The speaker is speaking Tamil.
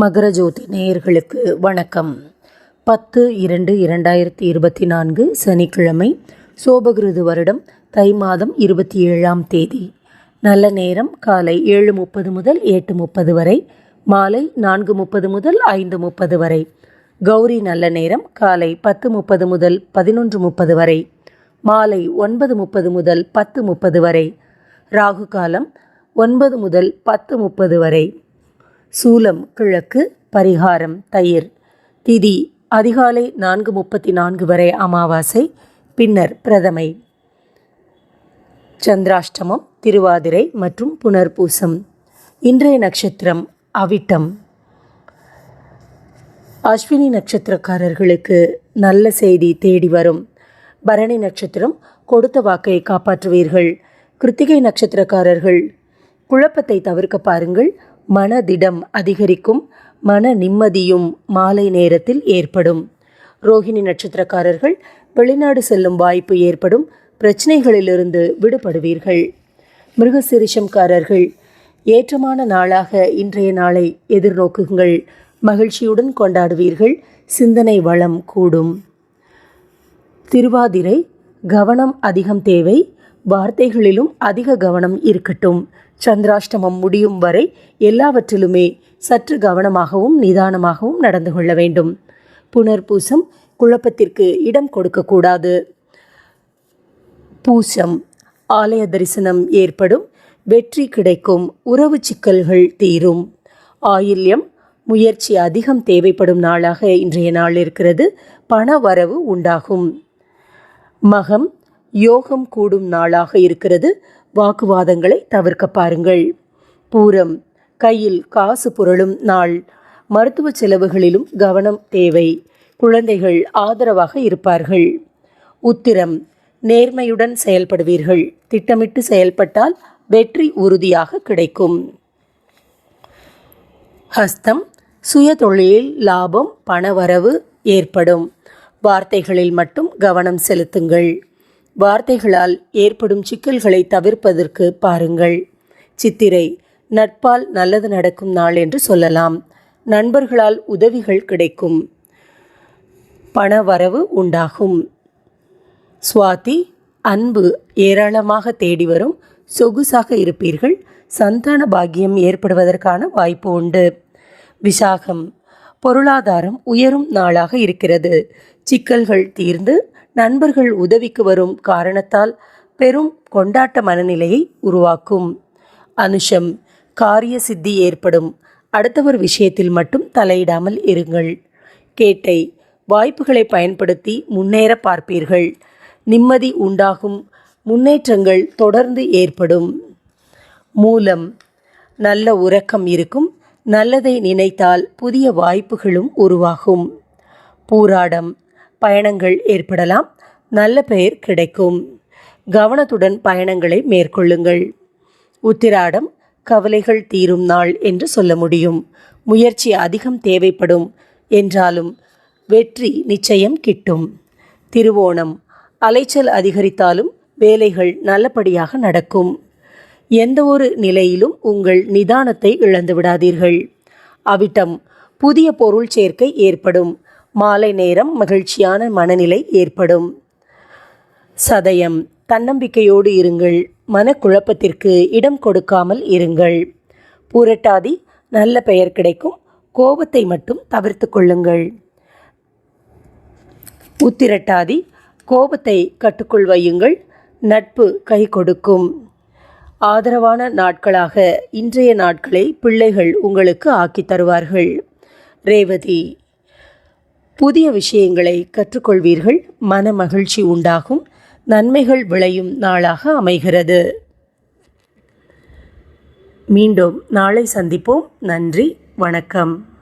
மகரஜோதி நேயர்களுக்கு வணக்கம். பத்து இரண்டு இரண்டாயிரத்தி இருபத்தி நான்கு சனிக்கிழமை சோபகிருது வருடம் தை மாதம் இருபத்தி ஏழாம் தேதி. நல்ல நேரம் காலை ஏழு முப்பது முதல் எட்டு முப்பது வரை மாலை நான்கு முப்பது முதல் ஐந்து முப்பது வரை. கௌரி நல்ல நேரம் காலை பத்து முப்பது முதல் பதினொன்று முப்பது வரை மாலை ஒன்பது முப்பது முதல் பத்து முப்பது வரை. ராகு காலம் ஒன்பது முதல் பத்து முப்பது வரை. சூலம் கிழக்கு பரிகாரம் தயிர். திதி அதிகாலை நான்கு முப்பத்தி நான்கு வரை அமாவாசை பின்னர் பிரதமை. சந்திராஷ்டமம் திருவாதிரை மற்றும் புனர்பூசம். இன்றைய நட்சத்திரம் அவிட்டம். அஸ்வினி நட்சத்திரக்காரர்களுக்கு நல்ல செய்தி தேடி வரும். பரணி நட்சத்திரம் கொடுத்த வாக்கை காப்பாற்றுவீர்கள். கிருத்திகை நட்சத்திரக்காரர்கள் குழப்பத்தை தவிர்க்க பாருங்கள். மனதிடம் அதிகரிக்கும் மன நிம்மதியும் மாலை நேரத்தில் ஏற்படும். ரோஹிணி நட்சத்திரக்காரர்கள் வெளிநாடு செல்லும் வாய்ப்பு ஏற்படும் பிரச்சனைகளிலிருந்து விடுபடுவீர்கள். மிருகசிரிஷம்காரர்கள் ஏற்றமான நாளாக இன்றைய நாளை எதிர்நோக்குங்கள். மகிழ்ச்சியுடன் கொண்டாடுவீர்கள் சிந்தனை வளம் கூடும். திருவாதிரை கவனம் அதிகம் தேவை வார்த்தைகளிலும் அதிக கவனம் இருக்கட்டும். சந்திராஷ்டமம் முடியும் வரை எல்லாவற்றிலுமே சற்று கவனமாகவும் நிதானமாகவும் நடந்து கொள்ள வேண்டும். புனர்பூசம் குழப்பத்திற்கு இடம் கொடுக்கக்கூடாது. பூசம் ஆலய தரிசனம் ஏற்படும் வெற்றி கிடைக்கும் உறவு சிக்கல்கள் தீரும். ஆயில்யம் முயற்சி அதிகம் தேவைப்படும் நாளாக இன்றைய நாள் இருக்கிறது பண வரவு உண்டாகும். மகம் யோகம் கூடும் நாளாக இருக்கிறது. வாக்குவாதங்களை தவிர்க்க பாருங்கள். பூரம். கையில் காசு புரளும் நாள். மருத்துவ செலவுகளிலும் கவனம் தேவை. குழந்தைகள் ஆதரவாக இருப்பார்கள். உத்திரம். நேர்மையுடன் செயல்படுவீர்கள். திட்டமிட்டு செயல்பட்டால் வெற்றி உறுதியாக கிடைக்கும். ஹஸ்தம். சுய தொழிலில் லாபம் பணவரவு ஏற்படும். வார்த்தைகளில் மட்டும் கவனம் செலுத்துங்கள். வார்த்தைகளால் ஏற்படும் சிக்கல்களை தவிர்ப்பதற்கு பாருங்கள். சித்திரை நட்பால் நல்லது நடக்கும் நாள் என்று சொல்லலாம். நண்பர்களால் உதவிகள் கிடைக்கும். பணவரவு உண்டாகும். சுவாதி அன்பு ஏராளமாக தேடி வரும். சொகுசாக இருப்பீர்கள். சந்தான பாக்கியம் ஏற்படுவதற்கான வாய்ப்பு உண்டு. விசாகம் பொருளாதாரம் உயரும் நாளாக இருக்கிறது. சிக்கல்கள் தீர்ந்து நண்பர்கள் உதவிக்கு வரும் காரணத்தால் பெரும் கொண்டாட்ட மனநிலையை உருவாக்கும். அனுஷம் காரிய சித்தி ஏற்படும். அடுத்தவர் விஷயத்தில் மட்டும் தலையிடாமல் இருங்கள். கேட்டை வாய்ப்புகளை பயன்படுத்தி முன்னேற பார்ப்பீர்கள். நிம்மதி உண்டாகும். முன்னேற்றங்கள் தொடர்ந்து ஏற்படும். மூலம் நல்ல உறக்கம் இருக்கும். நல்லதை நினைத்தால் புதிய வாய்ப்புகளும் உருவாகும். பூராடம் பயணங்கள் ஏற்படலாம். நல்ல பெயர் கிடைக்கும். கவனத்துடன் பயணங்களை மேற்கொள்ளுங்கள். உத்திராடம் கவலைகள் தீரும் நாள் என்று சொல்ல முடியும். முயற்சி அதிகம் தேவைப்படும். என்றாலும் வெற்றி நிச்சயம் கிட்டும். திருவோணம் அலைச்சல் அதிகரித்தாலும் வேலைகள் நல்லபடியாக நடக்கும். எந்த ஒரு நிலையிலும் உங்கள் நிதானத்தை இழந்து விடாதீர்கள் அவிட்டம் புதிய பொருள் சேர்க்கை ஏற்படும். மாலை நேரம் மகிழ்ச்சியான மனநிலை ஏற்படும். சதயம் தன்னம்பிக்கையோடு இருங்கள். மனக்குழப்பத்திற்கு இடம் கொடுக்காமல் இருங்கள். பூரட்டாதி நல்ல பெயர் கிடைக்கும். கோபத்தை மட்டும் தவிர்த்து கொள்ளுங்கள். உத்திரட்டாதி கோபத்தை கட்டுக்குள் வையுங்கள். நட்பு கை கொடுக்கும். ஆதரவான நாட்களாக இன்றைய நாட்களை பிள்ளைகள் உங்களுக்கு ஆக்கித் தருவார்கள். ரேவதி புதிய விஷயங்களை கற்றுக்கொள்வீர்கள். மன மகிழ்ச்சி உண்டாகும். நன்மைகள் விளையும் நாளாக அமைகிறது. மீண்டும் நாளை சந்திப்போம். நன்றி. வணக்கம்.